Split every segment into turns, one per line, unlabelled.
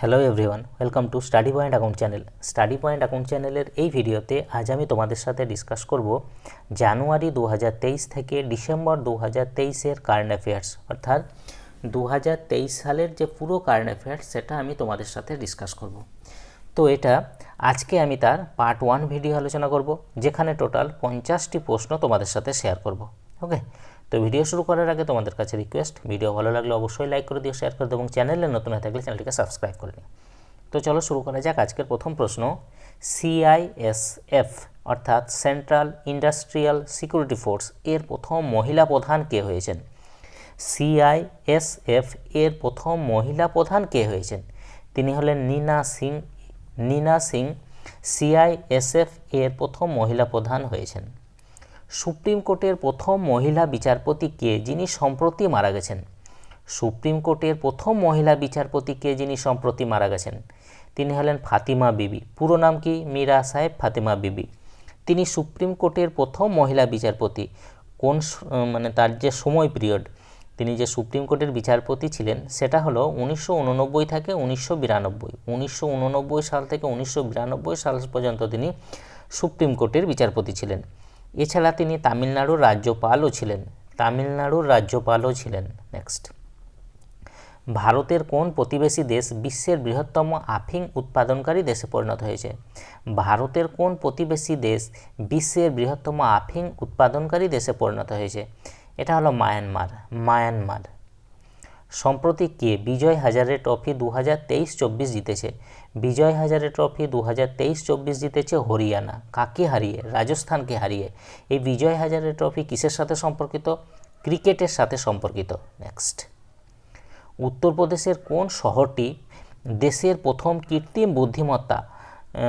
Hello everyone welcome to study point account channel study point account চ্যানেলের এই ভিডিওতে আজ আমি তোমাদের সাথে ডিসকাস করব জানুয়ারি দু হাজার তেইশ থেকে ডিসেম্বর দু হাজার তেইশের কারেন্ট অ্যাফেয়ার্স অর্থাৎ দু হাজার তেইশ সালের যে পুরো কারেন্ট অ্যাফেয়ার্স সেটা আমি তোমাদের সাথে ডিসকাস করব। তো এটা আজকে আমি তার পার্ট ওয়ান ভিডিও আলোচনা করব, যেখানে টোটাল পঞ্চাশটি প্রশ্ন তোমাদের সাথে শেয়ার করব ওকে তো ভিডিও শুরু করার আগে তোমাদের কাছে রিকোয়েস্ট ভিডিও ভালো লাগলে অবশ্যই লাইক করে দিও শেয়ার করে দিও এবং চ্যানেলে নতুন হয়ে থাকলে চ্যানেলটিকে সাবস্ক্রাইব করে নিও। তো চলো শুরু করা যাক আজকের প্রথম প্রশ্ন। সিআইএসএফ অর্থাৎ সেন্ট্রাল ইন্ডাস্ট্রিয়াল সিকিউরিটি ফোর্স এর প্রথম মহিলা প্রধান কে হয়েছেন? সিআইএসএফ এর প্রথম মহিলা প্রধান কে হয়েছেন? তিনি হলেন Nina Singh Nina Singh C I S F এর প্রথম মহিলা প্রধান হয়েছেন। সুপ্রিম কোর্টের প্রথম মহিলা বিচারপতি কে যিনি সম্প্রতি মারা গেছেন? সুপ্রিম কোর্টের প্রথম মহিলা বিচারপতি কে যিনি সম্প্রতি মারা গেছেন? তিনি হলেন ফাতিমা বিবি। পুরো নাম কি? মীরা সাহেব ফাতিমা বিবি। তিনি সুপ্রিম কোর্টের প্রথম মহিলা বিচারপতি। কোন মানে তার যে সময় পিরিয়ড, তিনি যে সুপ্রিম কোর্টের বিচারপতি ছিলেন, সেটা হলো উনিশশো উননব্বই থেকে উনিশশো বিরানব্বই। উনিশশো সাল থেকে উনিশশো বিরানব্বই সাল পর্যন্ত তিনি সুপ্রিম কোর্টের বিচারপতি ছিলেন। এছাড়া তিনি তামিলনাড়ুর রাজ্যপালও ছিলেন। তামিলনাড়ুর রাজ্যপালও ছিলেন। নেক্সট ভারতের কোন প্রতিবেশী দেশ বিশ্বের বৃহত্তম আফিং উৎপাদনকারী দেশে পরিণত হয়েছে? ভারতের কোন প্রতিবেশী দেশ বিশ্বের বৃহত্তম আফিং উৎপাদনকারী দেশে পরিণত হয়েছে? এটা হলো মায়ানমার। মায়ানমার। সম্প্রতি কে? বিজয় হাজারে ট্রফি দু হাজার তেইশ চব্বিশ জিতেছে। বিজয় হাজারে ট্রফি দু হাজার তেইশ চব্বিশ জিতেছে হরিয়ানা। কাকে হারিয়ে? রাজস্থানকে হারিয়ে। এই বিজয় হাজারে ট্রফি কিসের সাথে সম্পর্কিত? ক্রিকেটের সাথে সম্পর্কিত। নেক্সট। উত্তরপ্রদেশের কোন শহরটি দেশের প্রথম কৃত্রিম বুদ্ধিমত্তা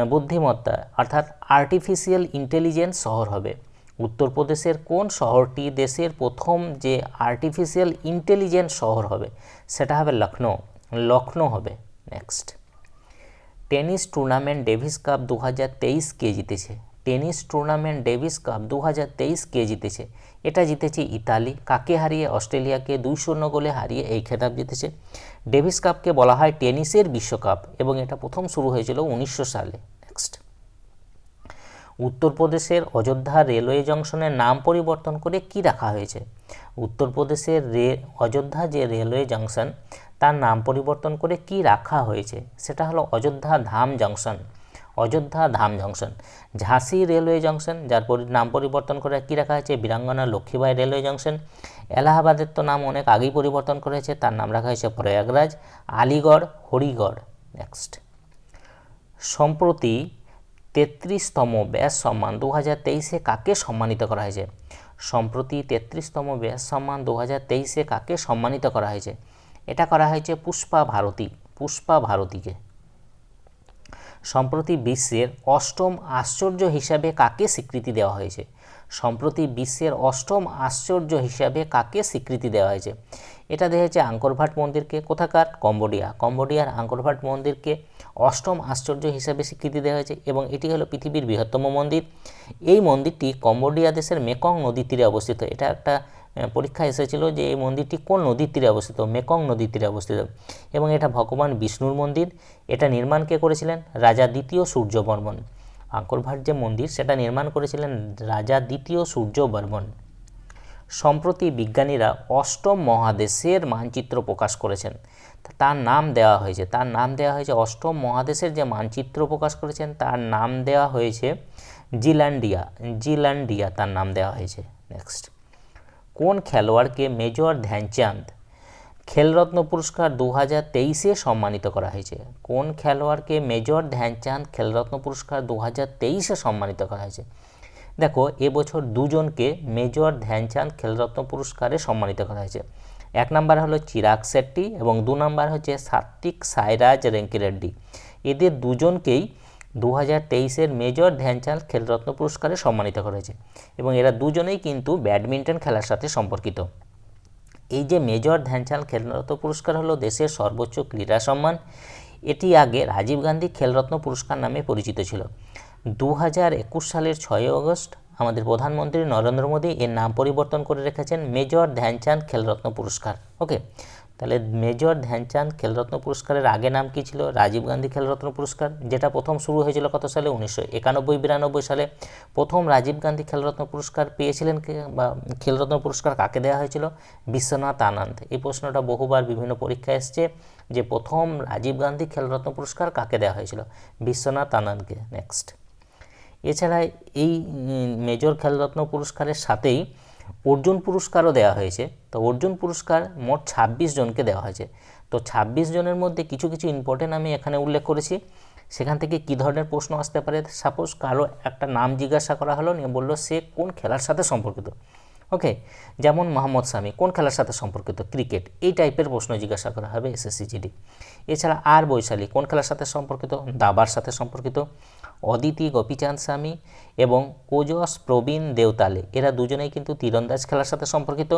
বুদ্ধিমত্তা, অর্থাৎ আর্টিফিশিয়াল ইন্টেলিজেন্স শহর হবে? উত্তরপ্রদেশের কোন শহরটি দেশের প্রথম যে আর্টিফিশিয়াল ইন্টেলিজেন্স শহর হবে? সেটা হবে লখনৌ। লখনৌ হবে। Next. Tennis tournament Davis cup দু হাজার তেইশ কে জিতেছে। টেনিস টুর্নামেন্ট ডেভিস কাপ দু হাজার তেইশ কে জিতেছে। এটা জিতেছে ইতালি। কাকে হারিয়ে অস্ট্রেলিয়াকে দুই শূন্য গোলে হারিয়ে এই খেতাব জিতেছে? ডেভিস কাপকে বলা হয় টেনিসের বিশ্বকাপ এবং এটা প্রথম শুরু হয়েছিল উনিশশো সালে। নেক্সট উত্তরপ্রদেশের অযোধ্যা রেলওয়ে জংশনের নাম পরিবর্তন করে কি রাখা হয়েছে? উত্তরপ্রদেশের রে, অযোধ্যা যে রেলওয়ে জংশন, তার নাম পরিবর্তন করে কি রাখা হয়েছে? সেটা হলো অযোধ্যা ধাম জংশন। অযোধ্যা ধাম জংশন। ঝাঁসি রেলওয়ে জংশন, যার পরি- নাম পরিবর্তন করে কি রাখা হয়েছে? Veerangana Lakshmibai railway junction. এলাহাবাদের তো নাম অনেক আগেই পরিবর্তন করেছে তার নাম রাখা হয়েছে প্রয়াগরাজ, আলিগড়, হরিগড়। নেক্সট সম্প্রতি তেত্রিশতম ব্যাস সম্মান দু হাজার তেইশে কাকে সম্মানিত করা হয়েছে? সম্প্রতি তেত্রিশতম ব্যাস সম্মান দু হাজার তেইশে কাকে সম্মানিত করা হয়েছে? এটা করা হয়েছে পুষ্পা ভারতী, পুষ্পা ভারতীকে। সম্প্রতি বিশ্বের অষ্টম আশ্চর্য হিসাবে কাকে স্বীকৃতি দেওয়া হয়েছে? সম্প্রতি বিশ্বের অষ্টম আশ্চর্য হিসাবে কাকে স্বীকৃতি দেওয়া হয়েছে? এটা দেখেছে আঙ্করভাট মন্দিরকে। কোথাকার? কম্বোডিয়া। কম্বোডিয়ার আঙ্করভাট মন্দিরকে অষ্টম আশ্চর্য হিসাবে স্বীকৃতি দেওয়া হয়েছে এবং এটি হলো পৃথিবীর বৃহত্তম মন্দির। এই মন্দিরটি কম্বোডিয়া দেশের মেকং নদীর তীরে অবস্থিত। এটা একটা পরীক্ষা এসেছিল যে এই মন্দিরটি কোন নদীর তীরে অবস্থিত? মেকং নদীর তীরে অবস্থিত। এবং এটা ভগবান বিষ্ণুর মন্দির। এটা নির্মাণ কে করেছিলেন? রাজা দ্বিতীয় সূর্যবর্মন। আঙ্করভাট যে মন্দির, সেটা নির্মাণ করেছিলেন রাজা দ্বিতীয় সূর্যবর্মন। সম্প্রতি বিজ্ঞানীরা অষ্টম মহাদেশের মানচিত্র প্রকাশ করেছেন। তার নাম দেওয়া হয়েছে। তার নাম দেওয়া হয়েছে অষ্টম মহাদেশের যে মানচিত্র প্রকাশ করেছেন, তার নাম দেওয়া হয়েছে জিল্যান্ডিয়া জিল্যান্ডিয়া তার নাম দেওয়া হয়েছে। নেক্সট কোন খেলোয়াড়কে মেজর ধ্যানচাঁদ খেলরত্ন পুরস্কার দু হাজার তেইশে সম্মানিত করা হয়েছে? কোন খেলোয়াড়কে মেজর ধ্যানচাঁদ খেলরত্ন পুরস্কার দু হাজার তেইশে সম্মানিত করা হয়েছে? দেখো এবছর দুজনকে মেজর ধ্যানচাঁদ খেলরত্ন পুরস্কারে সম্মানিত করা হয়েছে। এক নাম্বার হলো চিরাগ শেট্টি এবং দু নাম্বার হচ্ছে সাত্বিক সাইরাজ রেঙ্কি রেড্ডি এদের দুজনকেই দু হাজার তেইশের মেজর ধ্যানচাঁদ খেলরত্ন পুরস্কারে সম্মানিত করা হয়েছে এবং এরা দুজনেই কিন্তু ব্যাডমিন্টন খেলার সাথে সম্পর্কিত। এই যে মেজর ধ্যানচাঁদ খেলরত্ন পুরস্কার হলো দেশের সর্বোচ্চ ক্রীড়া সম্মান, এটি আগে রাজীব গান্ধী খেলরত্ন পুরস্কার নামে পরিচিত ছিল। দু হাজার একুশ সালের ছয় আগস্ট আমাদের প্রধানমন্ত্রী নরেন্দ্র মোদী এর নাম পরিবর্তন করে রেখেছেন মেজর ধ্যানচাঁদ খেলরত্ন পুরস্কার। ওকে? তাহলে মেজর ধ্যানচাঁদ খেলরত্ন পুরস্কারের আগে নাম কি ছিল? রাজীব গান্ধী খেলরত্ন পুরস্কার, যেটা প্রথম শুরু হয়েছিল কত সালে? উনিশশো একানব্বই, বিরানব্বই সালে। প্রথম রাজীব গান্ধী খেলরত্ন পুরস্কার পেয়েছিলেন কে বা খেলরত্ন পুরস্কার কাকে দেওয়া হয়েছিল? বিশ্বনাথ আনন্দ। এই প্রশ্নটা বহুবার বিভিন্ন পরীক্ষায় এসছে যে প্রথম রাজীব গান্ধী খেলরত্ন পুরস্কার কাকে দেওয়া হয়েছিল? বিশ্বনাথ আনন্দকে। নেক্সট। এছাড়া এই মেজর খেলরত্ন পুরস্কারের সাথেই অর্জুন পুরস্কারও দেওয়া হয়েছে। তো অর্জুন পুরস্কার মোট ছাব্বিশ জনকে দেওয়া হয়েছে। তো ছাব্বিশ জনের মধ্যে কিছু কিছু ইম্পর্টেন্ট আমি এখানে উল্লেখ করেছি। সেখান থেকে কী ধরনের প্রশ্ন আসতে পারে? সাপোজ কারও একটা নাম জিজ্ঞাসা করা হলো, নিয়ে বলল, সে কোন খেলার সাথে সম্পর্কিত? ওকে যেমন মোহাম্মদ শামি, কোন খেলার সাথে সম্পর্কিত? ক্রিকেট এই টাইপের প্রশ্ন জিজ্ঞাসা করা হবে এসএসসি জিডি এছাড়া আর বৈশালী, কোন খেলার সাথে সম্পর্কিত? দাবার সাথে সম্পর্কিত। অদিতি গোপীচাঁদ স্বামী এবং কোজস প্রবীণ দেওতালে এরা দুজনেই কিন্তু তীরন্দাজ খেলার সাথে সম্পর্কিত।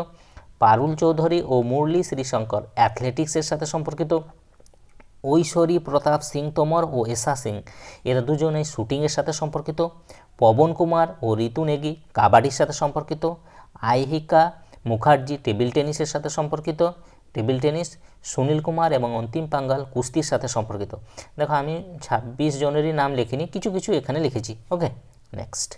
পারুল চৌধুরী ও মুরলী শ্রীশঙ্কর অ্যাথলেটিক্সের সাথে সম্পর্কিত। ঐশ্বরী প্রতাপ সিং তোমর ও এশা সিং, এরা দুজনেই শুটিংয়ের সাথে সম্পর্কিত। পবন কুমার ও ঋতু নেগি কাবাডির সাথে সম্পর্কিত। আইহিকা মুখার্জি টেবিল টেনিসের সাথে সম্পর্কিত। টেবিল টেনিস, সুনীল কুমার এবং অন্তিম পাঙ্গাল কুস্তির সাথে সম্পর্কিত। দেখো, আমি ছাব্বিশ জনেরই নাম লিখিনি, কিছু কিছু এখানে লিখেছি। Okay, next.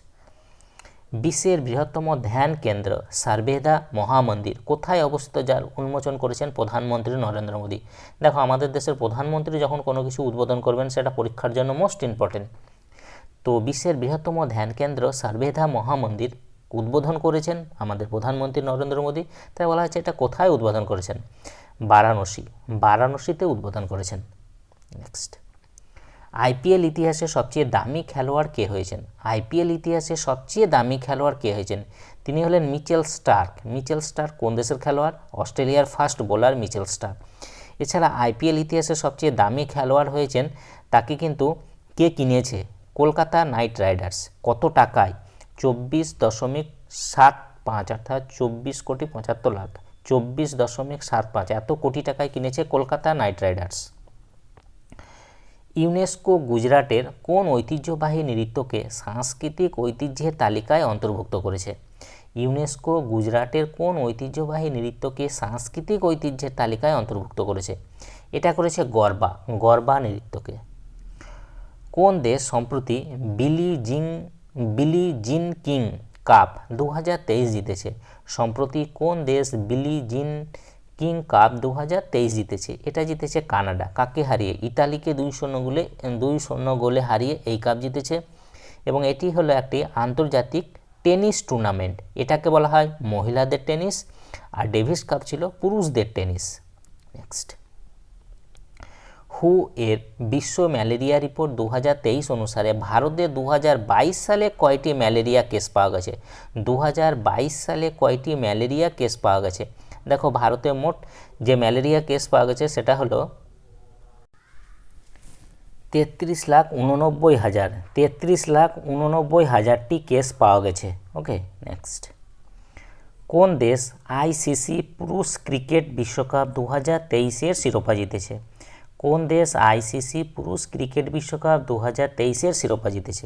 বিশ্বের বৃহত্তম ধ্যান কেন্দ্র, সারবেদা মহামন্দির। কোথায় অবস্থিত যার উন্মোচন করেছেন প্রধানমন্ত্রী নরেন্দ্র মোদী? দেখো, আমাদের দেশের প্রধানমন্ত্রী যখন কোনো কিছু উদ্বোধন করবেন, সেটা পরীক্ষার জন্য মোস্ট ইম্পর্টেন্ট তো বিশ্বের বৃহত্তম ধ্যান কেন্দ্র, সারবেদা মহামন্দির উদ্বোধন করেছেন আমাদের প্রধানমন্ত্রী নরেন্দ্র মোদী। তাই বলা হচ্ছে, এটা কোথায় উদ্বোধন করেছেন? বারাণসী। বারাণসীতে উদ্বোধন করেছেন। নেক্সট আইপিএল ইতিহাসে সবচেয়ে দামি খেলোয়াড় কে হয়েছেন? আইপিএল ইতিহাসে সবচেয়ে দামি খেলোয়াড় কে হয়েছেন? তিনি হলেন মিচেল স্টার্ক। মিচেল স্টার্ক কোন দেশের খেলোয়াড়? অস্ট্রেলিয়ার ফার্স্ট বোলার মিচেল স্টার্ক। এছাড়া আইপিএল ইতিহাসে সবচেয়ে দামি খেলোয়াড় হয়েছেন, তাকে কিন্তু কে কিনেছে? Kolkata knight riders. কত টাকায়? চব্বিশ দশমিক সাত পাঁচ, অর্থাৎ চব্বিশ কোটি পঁচাত্তর লাখ। চব্বিশ দশমিক সাত পাঁচ, এত কোটি টাকায় কিনেছে কলকাতা নাইট রাইডার্স। ইউনেস্কো গুজরাটের কোন ঐতিহ্যবাহী নৃত্যকে সাংস্কৃতিক ঐতিহ্যের তালিকায় অন্তর্ভুক্ত করেছে? ইউনেস্কো গুজরাটের কোন ঐতিহ্যবাহী নৃত্যকে সাংস্কৃতিক ঐতিহ্যের তালিকায় অন্তর্ভুক্ত করেছে? এটা করেছে গরবা গরবা নৃত্যকে। কোন দেশ সম্প্রতি বিলি জিং বিলি জিন কিং কাপ দু হাজার তেইশ জিতেছে। সম্প্রতি কোন দেশ বিলি জিন কিং কাপ দু হাজার তেইশ জিতেছে? এটা জিতেছে কানাডা। কাকে হারিয়ে? ইতালিকে দুই শূন্য গোলে, দুই শূন্য গোলে হারিয়ে এই কাপ জিতেছে। এবং এটি হলো একটি আন্তর্জাতিক টেনিস টুর্নামেন্ট। এটাকে বলা হয় মহিলাদের টেনিস, আর ডেভিস কাপ ছিল পুরুষদের টেনিস। নেক্সট। হু এর বিশ্ব ম্যালেরিয়া রিপোর্ট দু হাজার তেইশ অনুসারে ভারতে দু হাজার বাইশ সালে কয়টি ম্যালেরিয়া কেস পাওয়া গেছে? দু হাজার বাইশ সালে কয়টি ম্যালেরিয়া কেস পাওয়া গেছে? দেখো, ভারতে মোট যে ম্যালেরিয়া কেস পাওয়া গেছে সেটা হলো তেত্রিশ লাখ উননব্বই হাজার। তেত্রিশ লাখ উননব্বই হাজারটি কেস পাওয়া গেছে। Okay, next. কোন দেশ আইসিসি পুরুষ ক্রিকেট বিশ্বকাপ দু হাজার তেইশের শিরোপা জিতেছে? কোন দেশ আইসিসি পুরুষ ক্রিকেট বিশ্বকাপ দু হাজার তেইশের শিরোপা জিতেছে?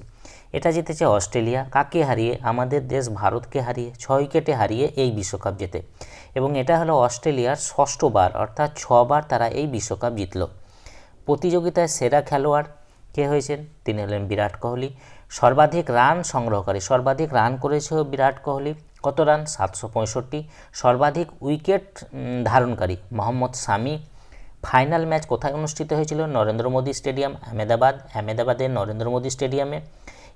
এটা জিতেছে অস্ট্রেলিয়া। কাকে হারিয়ে? আমাদের দেশ ভারতকে হারিয়ে, ছয় উইকেটে হারিয়ে এই বিশ্বকাপ জেতে। এবং এটা হলো অস্ট্রেলিয়ার ষষ্ঠবার অর্থাৎ ছবার তারা এই বিশ্বকাপ জিতল। প্রতিযোগিতায় সেরা খেলোয়াড় কে হয়েছেন? তিনি হলেন বিরাট কোহলি। সর্বাধিক রান সংগ্রহকারী সর্বাধিক রান করেছে বিরাট কোহলি। কত রান? সাতশো পঁয়ষট্টি। সর্বাধিক উইকেট ধারণকারী মোহাম্মদ শামি ফাইনাল ম্যাচ কোথায় অনুষ্ঠিত হয়েছিল? নরেন্দ্র মোদী স্টেডিয়াম, আহমেদাবাদ। আহমেদাবাদের নরেন্দ্র মোদী স্টেডিয়ামে।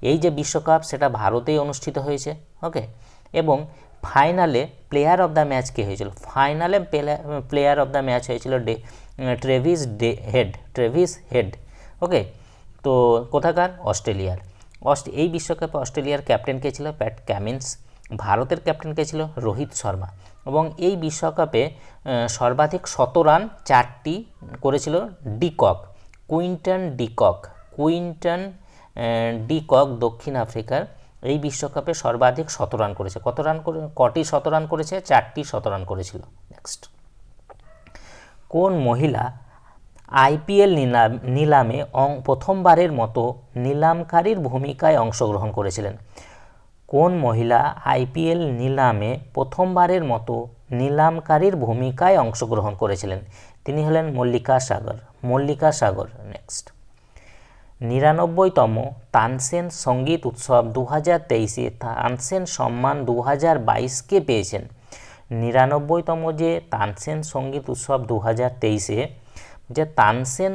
এই যে বিশ্বকাপ, সেটা ভারতেই অনুষ্ঠিত হয়েছে ওকে এবং ফাইনালে প্লেয়ার অফ দ্য ম্যাচ কে হয়েছিল? ফাইনালে প্লেয়ার অফ দ্য ম্যাচ হয়েছিল ডে ট্রেভিস ডে হেড, ট্রেভিস হেড ওকে তো কোথাকার? অস্ট্রেলিয়ার। অস্ট এই বিশ্বকাপে অস্ট্রেলিয়ার ক্যাপ্টেন কে ছিল? প্যাট ক্যামিন্স। ভারতের ক্যাপ্টেন কে ছিল? রোহিত শর্মা। এবং এই বিশ্বকাপে সর্বাধিক শত রান চারটি করেছিল de Kock, Quinton de Kock Quinton de Kock দক্ষিণ আফ্রিকার। এই বিশ্বকাপে সর্বাধিক শত রান করেছে। কত রান করে, কটি শত রান করেছে? চারটি শত রান করেছিল। নেক্সট কোন মহিলা আইপিএল নিলাম নিলামে অং, প্রথমবারের মতো নিলামকারীর ভূমিকায় অংশগ্রহণ করেছিলেন? কোন মহিলা আইপিএল নিলামে প্রথমবারের মতো নিলামকারীর ভূমিকায় অংশগ্রহণ করেছিলেন? তিনি হলেন মল্লিকা সাগর। মল্লিকা সাগর নেক্সট নিরানব্বইতম তানসেন সংগীত উৎসব দু হাজার তেইশে তানসেন সম্মান দু হাজার বাইশকে পেয়েছেন। নিরানব্বইতম যে তানসেন সংগীত উৎসব দু হাজার তেইশে, যে তানসেন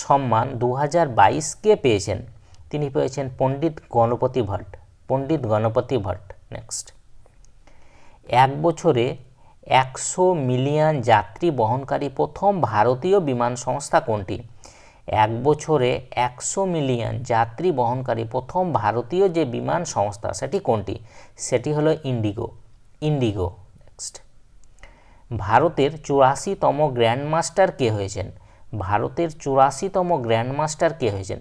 সম্মান দু হাজার বাইশকে পেয়েছেন, তিনি পেয়েছেন পণ্ডিত গণপতি ভট্ট। পণ্ডিত গণপতি ভট্ট। নেক্সট এক বছরে একশো মিলিয়ন যাত্রী বহনকারী প্রথম ভারতীয় বিমান সংস্থা কোনটি? এক বছরে একশো মিলিয়ন যাত্রী বহনকারী প্রথম ভারতীয় যে বিমান সংস্থা, সেটি কোনটি? সেটি হলো ইন্ডিগো। ইন্ডিগো। নেক্সট ভারতের চুরাশিতম গ্র্যান্ডমাস্টার কে হয়েছেন? ভারতের চুরাশিতম গ্র্যান্ডমাস্টার কে হয়েছেন?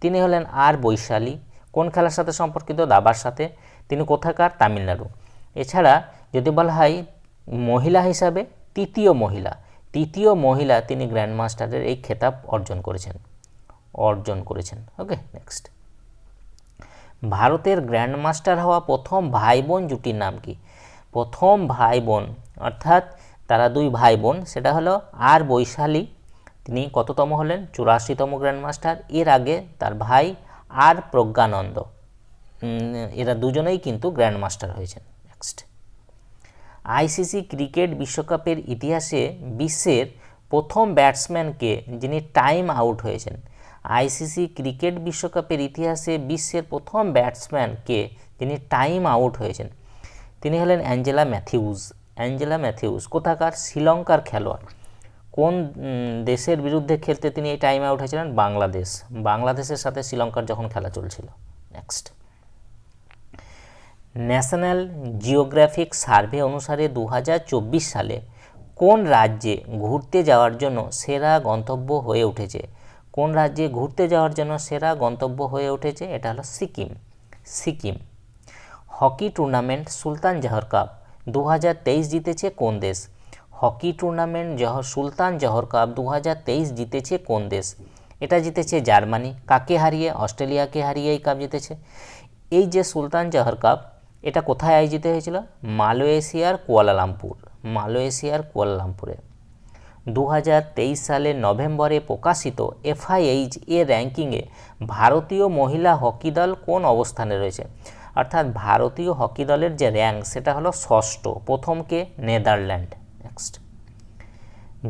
তিনি হলেন আর বৈশালী কোন খেলার সাথে সম্পর্কিত, দাবার সাথে, তিনি কোথাকার, তামিলনাড়ু। এছাড়া যদি বলা হয় মহিলা হিসাবে তৃতীয় মহিলা তৃতীয় মহিলা তিনি গ্র্যান্ডমাস্টারের এই খেতাব অর্জন করেছেন। অর্জন করেছেন। ওকে, নেক্সট। ভারতের গ্র্যান্ডমাস্টার হওয়া প্রথম ভাই বোন জুটির নাম কি? প্রথম ভাই বোন অর্থাৎ তারা দুই ভাই বোন সেটা হলো আর বৈশালী, তিনি কততম হলেন? চুরাশিতম গ্র্যান্ডমাস্টার। এর আগে তার ভাই আর প্রজ্ঞানন্দ। এরা দুজনেই কিন্তু গ্র্যান্ডমাস্টার হয়েছেন। নেক্সট আইসিসি ক্রিকেট বিশ্বকাপের ইতিহাসে বিশ্বের প্রথম ব্যাটসম্যানকে যিনি টাইম আউট হয়েছেন আইসিসি ক্রিকেট বিশ্বকাপের ইতিহাসে বিশ্বের প্রথম ব্যাটসম্যানকে যিনি টাইম আউট হয়েছেন, তিনি হলেন অ্যাঞ্জেলা ম্যাথিউজ অ্যাঞ্জেলা ম্যাথিউজ কোথাকার শ্রীলঙ্কার খেলোয়াড়। কোন দেশের বিরুদ্ধে খেলতে তিনি এই টাইম আউট হয়েছিলেন? বাংলাদেশ। বাংলাদেশের সাথে শ্রীলঙ্কার যখন খেলা চলছিল। নেক্সট ন্যাশনাল জিওগ্রাফিক সার্ভে অনুসারে দু হাজার চব্বিশ সালে কোন রাজ্যে ঘুরতে যাওয়ার জন্য সেরা গন্তব্য হয়ে উঠেছে? কোন রাজ্যে ঘুরতে যাওয়ার জন্য সেরা গন্তব্য হয়ে উঠেছে? এটা হলো Sikkim. Sikkim. Hockey tournament Sultan Johor cup দু হাজার তেইশ জিতেছে কোন দেশ? হকি টুর্নামেন্ট জহ সুলতান জহর কাপ দু হাজার তেইশ জিতেছে কোন দেশ? এটা জিতেছে জার্মানি। কাকে হারিয়ে? অস্ট্রেলিয়াকে হারিয়ে এই কাপ জিতেছে। এই যে সুলতান জহর কাপ, এটা কোথায় আয়োজিত হয়েছিল? মালয়েশিয়ার কুয়ালালামপুর। মালয়েশিয়ার কুয়ালালামপুরে। দু সালের নভেম্বরে প্রকাশিত এফআইএইচ এ র্যাঙ্কিংয়ে ভারতীয় মহিলা হকি দল কোন অবস্থানে রয়েছে? অর্থাৎ ভারতীয় হকি দলের যে র্যাঙ্ক, সেটা হলো ষষ্ঠ, প্রথমকে নেদারল্যান্ড।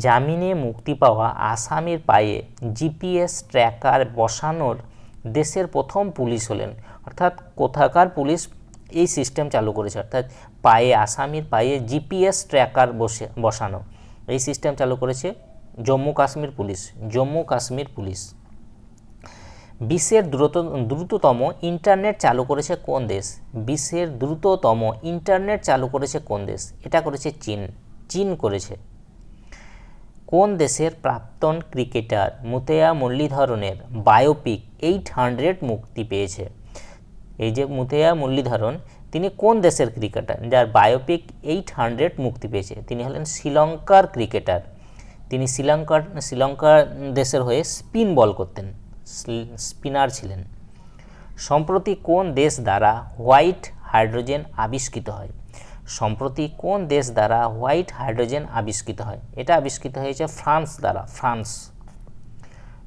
জামিনে মুক্তি পাওয়া আসামির পায়ে জিপিএস ট্র্যাকার বসানোর দেশের প্রথম পুলিশ হলেন। অর্থাৎ কোথাকার পুলিশ এই সিস্টেম চালু করেছে। অর্থাৎ পায়ে আসামির পায়ে জিপিএস ট্র্যাকার বসে, বসানো। এই সিস্টেম চালু করেছে জম্মু কাশ্মীর পুলিশ, জম্মু কাশ্মীর পুলিশ। বিশ্বের দ্রুত, দ্রুততম ইন্টারনেট চালু করেছে কোন দেশ? বিশ্বের দ্রুততম ইন্টারনেট চালু করেছে কোন দেশ? এটা করেছে চীন। চীন করেছে। কোন দেশের প্রাক্তন ক্রিকেটার মুতেয়া মুরলীধরনের বায়োপিক এইট হান্ড্রেড মুক্তি পেয়েছে? এই যে মুতেয়া মুরলীধরন, তিনি কোন দেশের ক্রিকেটার যার বায়োপিক এইট হান্ড্রেড মুক্তি পেয়েছে? তিনি হলেন শ্রীলঙ্কার ক্রিকেটার। তিনি শ্রীলঙ্কার শ্রীলঙ্কার দেশের হয়ে স্পিন বল করতেন স্পিনার ছিলেন। সম্প্রতি কোন দেশ দ্বারা হোয়াইট হাইড্রোজেন আবিষ্কৃত হয়? সম্প্রতি কোন দেশ দ্বারা হোয়াইট হাইড্রোজেন আবিষ্কৃত হয়? এটা আবিষ্কৃত হয়েছে ফ্রান্স দ্বারা, ফ্রান্স।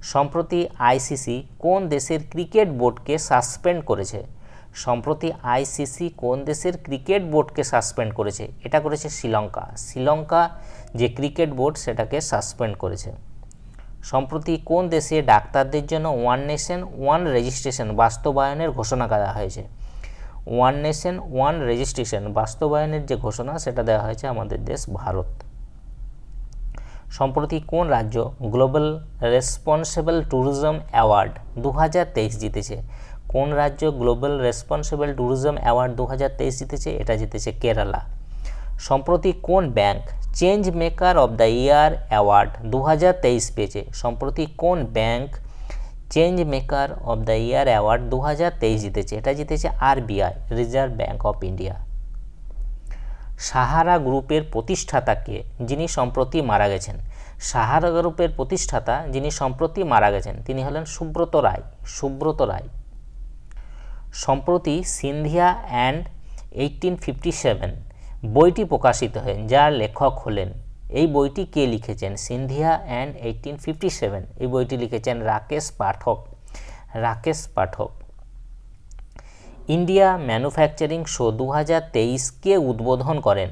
সম্প্রতি আইসিসি কোন দেশের ক্রিকেট বোর্ডকে সাসপেন্ড করেছে? সম্প্রতি আইসিসি কোন দেশের ক্রিকেট বোর্ডকে সাসপেন্ড করেছে? এটা করেছে শ্রীলঙ্কা। শ্রীলঙ্কা যে ক্রিকেট বোর্ড, সেটাকে সাসপেন্ড করেছে। সম্প্রতি কোন দেশে ডাক্তারদের জন্য ওয়ান নেশন, ওয়ান রেজিস্ট্রেশন বাস্তবায়নের ঘোষণা করা হয়েছে? ওয়ান নেশন ওয়ান রেজিস্ট্রেশন বাস্তবায়নের যে ঘোষণা, সেটা দেওয়া হয়েছে আমাদের দেশ ভারত। সম্প্রতি কোন রাজ্য গ্লোবাল রেসপন্সিবল ট্যুরিজম অ্যাওয়ার্ড দু হাজার তেইশ জিতেছে? কোন রাজ্য গ্লোবাল রেসপন্সিবল ট্যুরিজম অ্যাওয়ার্ড দু হাজার তেইশ জিতেছে? এটা জিতেছে কেরালা। সম্প্রতি কোন bank change maker of the year award দু হাজার তেইশ পেয়েছে? সম্প্রতি কোন bank change maker of the year award দু হাজার তেইশ জিতেছে। এটা জিতেছে R B I, reserve bank of India. Sahara গ্রুপের প্রতিষ্ঠাতাকে যিনি সম্প্রতি মারা গেছেন। সাহারা গ্রুপের প্রতিষ্ঠাতা যিনি সম্প্রতি মারা গেছেন, তিনি হলেন সুব্রত রায় সুব্রত রায়। সম্প্রতি Scindia and eighteen fifty seven বইটি প্রকাশিত হয় যার লেখক হলেন এই বইটি কে লিখেছেন? Scindia and eighteen fifty seven. এই বইটি লিখেছেন Rakesh Pathak. Rakesh Pathak. India manufacturing show দু কে উদ্বোধন করেন।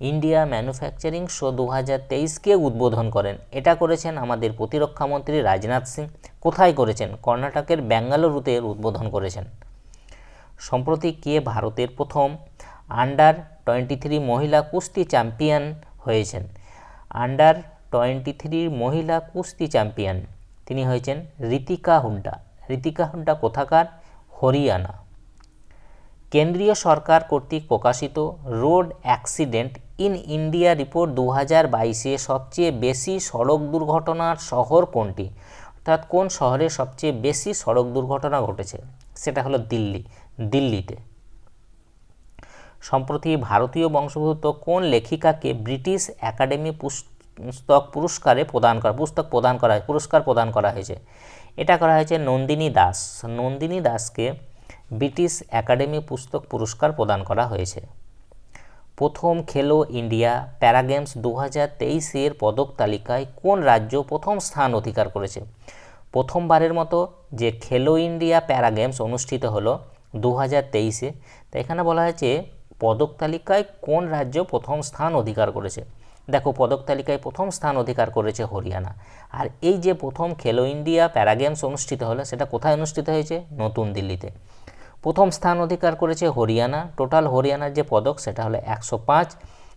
ইন্ডিয়া ম্যানুফ্যাকচারিং শো দু কে উদ্বোধন করেন। এটা করেছেন আমাদের প্রতিরক্ষামন্ত্রী রাজনাথ সিং। কোথায় করেছেন? কর্ণাটকের ব্যাঙ্গালুরুতে উদ্বোধন করেছেন। সম্প্রতি কে ভারতের প্রথম আন্ডার টোয়েন্টি থ্রি মহিলা কুস্তি চ্যাম্পিয়ন হয়েছেন? আন্ডার টোয়েন্টি থ্রির মহিলা কুস্তি চ্যাম্পিয়ন। তিনি হয়েছেন ঋতিকা হুড্ডা। ঋতিকা হুড্ডা কোথাকার? হরিয়ানা। কেন্দ্রীয় সরকার কর্তৃক প্রকাশিত road accident in India report দু হাজার বাইশে সবচেয়ে বেশি সড়ক দুর্ঘটনার শহর কোনটি? অর্থাৎ কোন শহরে সবচেয়ে বেশি সড়ক দুর্ঘটনা ঘটেছে? সেটা হলো দিল্লি। দিল্লিতে। সম্প্রতি ভারতীয় বংশোদ্ভূত কোন লেখিকাকে ব্রিটিশ একাডেমি পুস্তক পুরস্কারে প্রদান করা, পুস্তক প্রদান করা, পুরস্কার প্রদান করা হয়েছে? এটা করা হয়েছে নন্দিনী দাস। নন্দিনী দাসকে ব্রিটিশ একাডেমি পুস্তক পুরস্কার প্রদান করা হয়েছে। প্রথম খেলো ইন্ডিয়া প্যারা গেমস দু হাজার তেইশের পদক তালিকায় কোন রাজ্য প্রথম স্থান অধিকার করেছে? প্রথমবারের মতো যে খেলো ইন্ডিয়া প্যারা গেমস অনুষ্ঠিত হলো দু হাজার তেইশে, তো এখানে বলা হয়েছে পদক তালিকায় কোন রাজ্য প্রথম স্থান অধিকার করেছে? দেখো, পদক তালিকায় প্রথম স্থান অধিকার করেছে হরিয়ানা। আর এই যে প্রথম খেলো ইন্ডিয়া প্যারা গেমস অনুষ্ঠিত হলো, সেটা কোথায় অনুষ্ঠিত হয়েছে? নতুন দিল্লিতে। প্রথম স্থান অধিকার করেছে হরিয়ানা। টোটাল হরিয়ানার যে পদক, সেটা হলো একশো পাঁচ।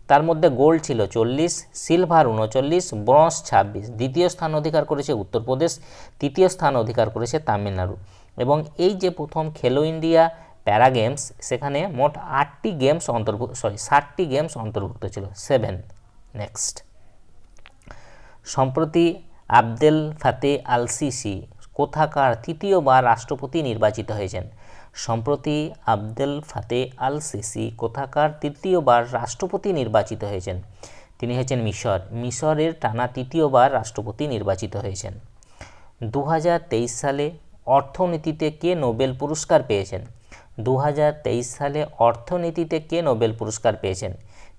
তার মধ্যে গোল্ড ছিল চল্লিশ, সিলভার উনচল্লিশ, ব্রঞ্জ ছাব্বিশ। দ্বিতীয় স্থান অধিকার করেছে উত্তরপ্রদেশ, তৃতীয় স্থান অধিকার করেছে তামিলনাড়ু। এবং এই যে প্রথম খেলো ইন্ডিয়া প্যারা গেমস, সেখানে মোট আটটি গেমস অন্তর্ভুক্ত সরি ষাটটি গেমস অন্তর্ভুক্ত ছিল। Seven, next. সম্প্রতি আবদেল ফাতে আল সিসি কোথাকার তৃতীয়বার রাষ্ট্রপতি নির্বাচিত হয়েছেন। সম্প্রতি আবদেল ফাতে আল সিসি কোথাকার তৃতীয়বার রাষ্ট্রপতি নির্বাচিত হয়েছেন। তিনি হয়েছেন মিশর। মিশরের টানা তৃতীয়বার রাষ্ট্রপতি নির্বাচিত হয়েছেন। দু হাজার তেইশ সালে অর্থনীতিতে কে নোবেল পুরস্কার পেয়েছেন? দু হাজার তেইশ সালে অর্থনীতিতে কে নোবেল পুরস্কার পেয়েছেন?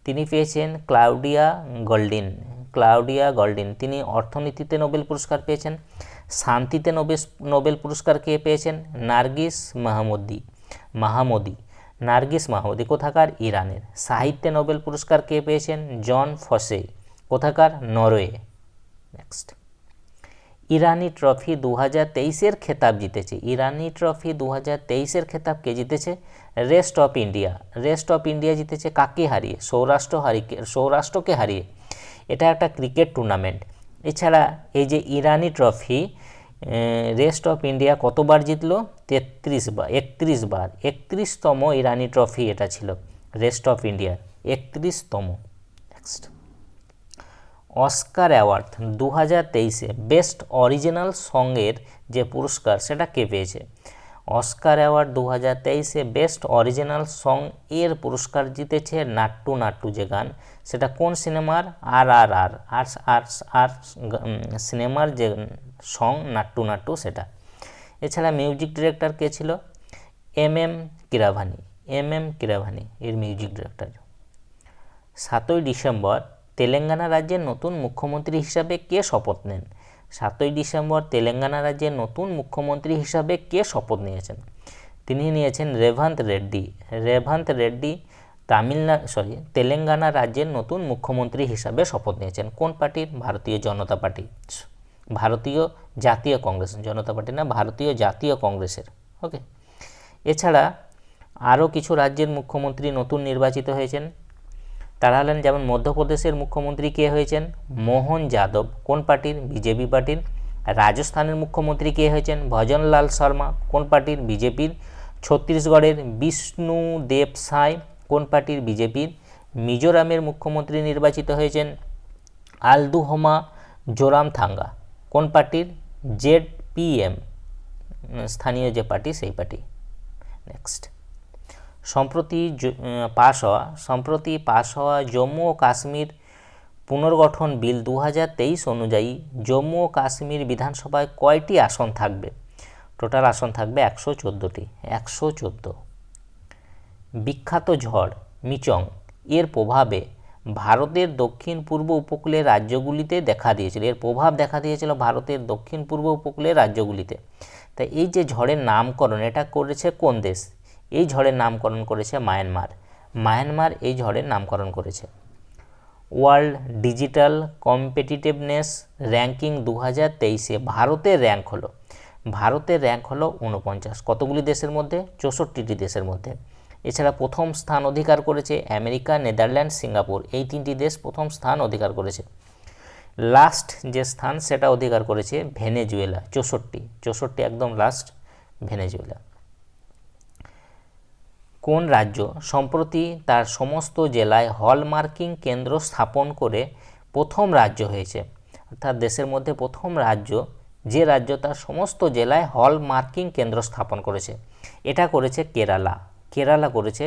তিনি পেয়েছেন ক্লাউডিয়া গল্ডিন। ক্লাউডিয়া গল্ডিন, তিনি অর্থনীতিতে নোবেল পুরস্কার পেয়েছেন। শান্তিতে নোবেল নোবেল পুরস্কার কে পেয়েছেন? নার্গিস মাহমুদি মাহমুদি, নার্গিস মাহমুদি কোথাকার? ইরানের। সাহিত্যে নোবেল পুরস্কার কে পেয়েছেন? জন ফসে, কোথাকার? নরওয়ে। নেক্সট। ইরানি ট্রফি দু হাজার তেইশের খেতাব জিতেছে। ইরানি ট্রফি দু হাজার তেইশের খেতাব কে জিতেছে? Rest of India. Rest of India জিতেছে কাকে হারিয়ে? সৌরাষ্ট্র হারিয়ে সৌরাষ্ট্রকে হারিয়ে। এটা একটা ক্রিকেট টুর্নামেন্ট। এছাড়া এই যে Irani trophy rest of India কতবার জিতলো? তেত্রিশ বার একত্রিশ বার। একত্রিশতম ইরানি ট্রফি এটা ছিল। রেস্ট অফ ইন্ডিয়ার। একত্রিশতম। নেক্সট অস্কার অ্যাওয়ার্ড দু হাজার তেইশে বেস্ট অরিজিনাল সঙ্গের যে পুরস্কার সেটা কে পেয়েছে? অস্কার অ্যাওয়ার্ড দু হাজার তেইশে বেস্ট অরিজিনাল সং এর পুরস্কার জিতেছে নাট্টু নাট্টু যে গান। সেটা কোন সিনেমার? আর আর আর আর আর আর সিনেমার যে সং নাট্টু নাট্টু সেটা। এছাড়া মিউজিক ডিরেক্টর কে ছিল? M M Keeravani M M Keeravani এর মিউজিক ডিরেক্টর। সাতই ডিসেম্বর তেলেঙ্গানা রাজ্যের নতুন মুখ্যমন্ত্রী হিসাবে কে শপথ নেন? সাতই ডিসেম্বর তেলেঙ্গানা রাজ্যের নতুন মুখ্যমন্ত্রী হিসাবে কে শপথ নিয়েছেন? তিনি নিয়েছেন রেভান্ত রেড্ডি। রেভান্ত রেড্ডি তামিলনাড়ু সরি তেলেঙ্গানা রাজ্যের নতুন মুখ্যমন্ত্রী হিসাবে শপথ নিয়েছেন। কোন পার্টির? ভারতীয় জনতা পার্টি। ভারতীয় জাতীয় কংগ্রেস। জনতা পার্টি না, ভারতীয় জাতীয় কংগ্রেসের। ওকে এছাড়া আরও কিছু রাজ্যের মুখ্যমন্ত্রী নতুন নির্বাচিত হয়েছেন। তারা হলেন যেমন মধ্যপ্রদেশের মুখ্যমন্ত্রী কে হয়েছেন? মোহন যাদব। কোন পার্টির? বিজেপি পার্টির। রাজস্থানের মুখ্যমন্ত্রী কে হয়েছেন? ভজনলাল শর্মা। কোন পার্টির? বিজেপির। ছত্তিশগড়ের বিষ্ণু দেব সাই। কোন পার্টির? বিজেপির। মিজোরামের মুখ্যমন্ত্রী নির্বাচিত হয়েছেন আলদুহমা জোরাম থাঙ্গা কোন পার্টির? জেড পিএম স্থানীয় যে পার্টি, সেই পার্টি। নেক্সট। সম্প্রতি পাশ হওয়া, সম্প্রতি পাশ হওয়া জম্মু ও কাশ্মীর পুনর্গঠন বিল দু হাজার তেইশ অনুযায়ী জম্মু ও কাশ্মীর বিধানসভায় কয়টি আসন থাকবে? টোটাল আসন থাকবে একশো চোদ্দোটি, একশো চোদ্দ। বিখ্যাত ঝড়, মিচং, এর প্রভাবে ভারতের দক্ষিণ পূর্ব উপকূলের রাজ্যগুলিতে দেখা দিয়েছিল। এর প্রভাব দেখা দিয়েছিল ভারতের দক্ষিণ পূর্ব উপকূলের রাজ্যগুলিতে। তাই এই যে ঝড়ের নামকরণ, এটা করেছে কোন দেশ? এই ঝড়ের নামকরণ করেছে মায়ানমার। মায়ানমার এই ঝড়ের নামকরণ করেছে। ওয়ার্ল্ড ডিজিটাল কম্পিটিটিভনেস র্যাঙ্কিং দু হাজার তেইশে ভারতের র্যাঙ্ক হলো। ভারতের র্যাঙ্ক হলো উনপঞ্চাশ কতগুলি দেশের মধ্যে? চৌষট্টিটি দেশের মধ্যে। এছাড়া প্রথম স্থান অধিকার করেছে আমেরিকা নেদারল্যান্ড সিঙ্গাপুর। এই তিনটি দেশ প্রথম স্থান অধিকার করেছে। লাস্ট যে স্থান, সেটা অধিকার করেছে ভেনেজুয়েলা। চৌষট্টি। চৌষট্টি একদম লাস্ট ভেনেজুয়েলা। কোন রাজ্য সম্প্রতি তার সমস্ত জেলায় হলমার্কিং কেন্দ্র স্থাপন করে প্রথম রাজ্য হয়েছে? অর্থাৎ দেশের মধ্যে প্রথম রাজ্য, যে রাজ্য তার সমস্ত জেলায় হলমার্কিং কেন্দ্র স্থাপন করেছে। এটা করেছে কেরালা। কেরালা করেছে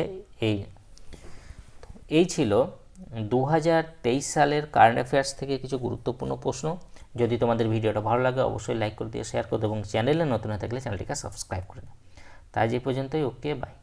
এই। এই ছিল দু হাজার তেইশ সালের কারেন্ট অ্যাফেয়ার্স থেকে কিছু গুরুত্বপূর্ণ প্রশ্ন। যদি তোমাদের ভিডিওটা ভালো লাগে, অবশ্যই লাইক করে দিয়ে শেয়ার করতে এবং চ্যানেলে নতুন হয়ে থাকলে চ্যানেলটিকে সাবস্ক্রাইব করে দাও। তাই যে পর্যন্তই ওকে বাই